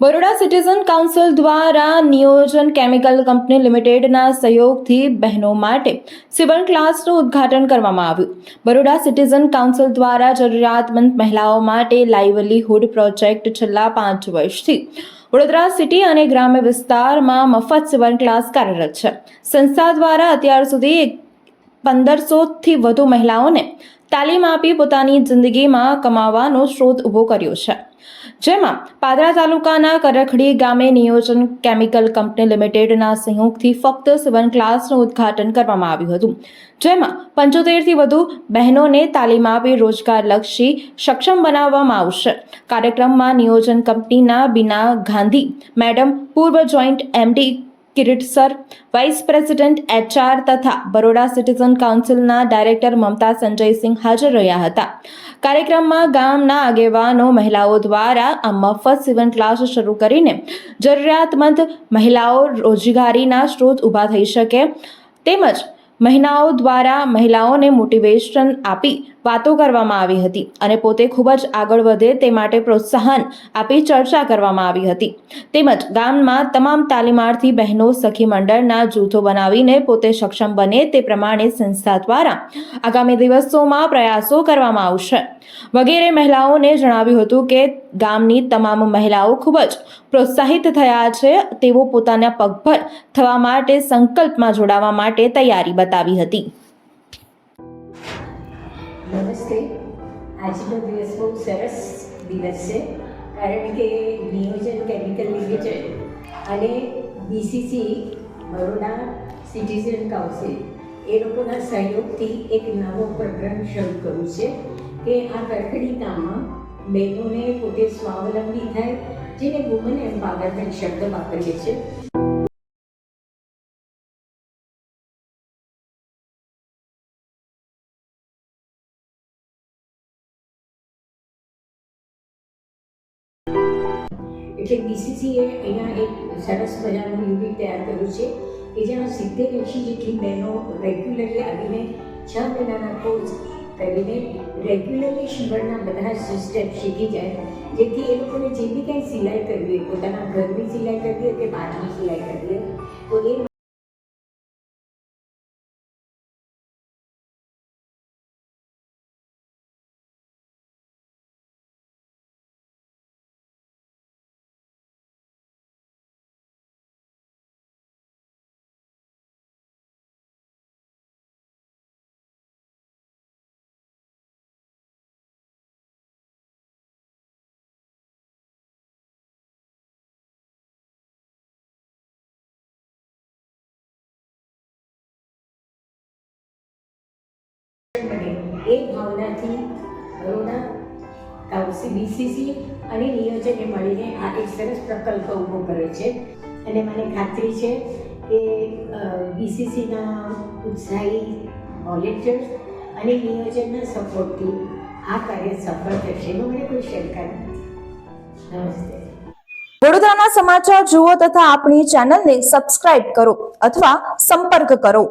Baroda citizen council દ્વારા નિયોજન chemical company લિમિટેડના સહયોગથી બહેનો માટે સિવન ક્લાસનું ઉદ્ઘાટન કરવામાં આવ્યું. બરોડા સિટીઝન કાઉન્સિલ દ્વારા જરૂરિયાતમંદ મહિલાઓ માટે લાઇવલીહુડ પ્રોજેક્ટ છેલ્લા પાંચ વર્ષથી. વડોદરા સિટી અને ગ્રામ્ય વિસ્તારમાં મફત સિવન ક્લાસ કાર્યરત છે. સંસ્થા દ્વારા અત્યાર સુધી પંદરસોથી વધુ મહિલાઓને તાલીમ આપી પોતાની જિંદગીમાં કમાવાનો સ્ત્રોત ઊભો કર્યો છે. જેમાં પાદરા તાલુકાના કરખડી ગામે નિયોજન કેમિકલ કંપની લિમિટેડના સહયોગથી ફક્ત સેવન ક્લાસનું ઉદ્ઘાટન કરવામાં આવ્યું હતું. જેમાં પંચોતેરથી વધુ બહેનોને તાલીમ આપી રોજગારલક્ષી સક્ષમ બનાવવામાં આવશે. કાર્યક્રમમાં નિયોજન કંપનીના બીના ગાંધી, મેડમ, પૂર્વ joint MD Kirit sir vice president HR તથા બરોડા સિટીઝન કાઉન્સિલના ડાયરેક્ટર મમતા સંજયસિંહ હાજર રહ્યા હતા. કાર્યક્રમમાં ગામના આગેવાનો, મહિલાઓ દ્વારા આ મફત સિવન ક્લાસ શરૂ કરીને જરૂરિયાતમંદ મહિલાઓ રોજગારીના સ્ત્રોત ઊભા થઈ શકે. તેમજ મહિલાઓ દ્વારા મહિલાઓને મોટિવેશન આપી વાતો કરવામાં આવી હતી અને પોતે ખૂબ જ આગળ વધે તે માટે પ્રોત્સાહન આપી ચર્ચા કરવામાં આવી હતી. તેમજ ગામમાં તમામ તાલીમાર્થી બહેનો, સખી મંડળના જૂથો બનાવીને પોતે સક્ષમ બને તે પ્રમાણે સંસ્થા દ્વારા આગામી દિવસોમાં પ્રયાસો કરવામાં આવશે. વગેરે મહિલાઓને જણાવ્યું હતું કે ગામની તમામ મહિલાઓ ખૂબ જ પ્રોત્સાહિત થયા છે. તેઓ પોતાના પગભર થવા માટે સંકલ્પમાં જોડાવા માટે તૈયારી બતાવી હતી. નમસ્તે. આજનો દિવસ બહુ સરસ દિવસ છે, કારણ કે નિયોજન કેમિકલ લિમિટેડ અને બીસીસી બરોડા સિટીઝન કાઉન્સિલ એ લોકોના સહયોગથી એક નવો પ્રકરણ શરૂ કર્યું છે, કે આ કરકડી ગામમાં બહેનોને પોતે સ્વાવલંબી થાય, જેને વુમન એમ્પાવરમેન્ટ શબ્દ વાપરીએ છીએ. એટલે બીસીસીએ અહીંયા એક સરસ મજાનું યુનિટ તૈયાર કર્યું છે કે જેમાં સિત્તેર એંશી જેટલી બહેનો રેગ્યુલરલી આવીને છ મહિનાના કોર્સ કરીને રેગ્યુલરલી શિવણના બધા જ સ્ટેપ શીખી જાય. જેથી એ લોકોને જે બી કાંઈ સિલાઈ કરવી હોય, પોતાના ઘરની સિલાઈ કરવી હોય કે બહારની સિલાઈ કરવી હોય, તો એ એ ભાવનાથી બરોડા કાઉન્સિલ બીસીસી અને નિયોજને મળીને આ એક સરસ પ્રકલ્પ ઊભો કર્યો છે. અને મને ખાતરી છે કે બીસીસીના ઉત્સાહી વોલેન્ટિયર્સ અને નિયોજનના સપોર્ટથી આ કાર્ય સફળ થશે. એમાં મને કોઈ શંકા નથી. નમસ્તે. વડોદરાના સમાચાર જુઓ તથા આપણી ચેનલને સબસ્ક્રાઇબ કરો અથવા સંપર્ક કરો.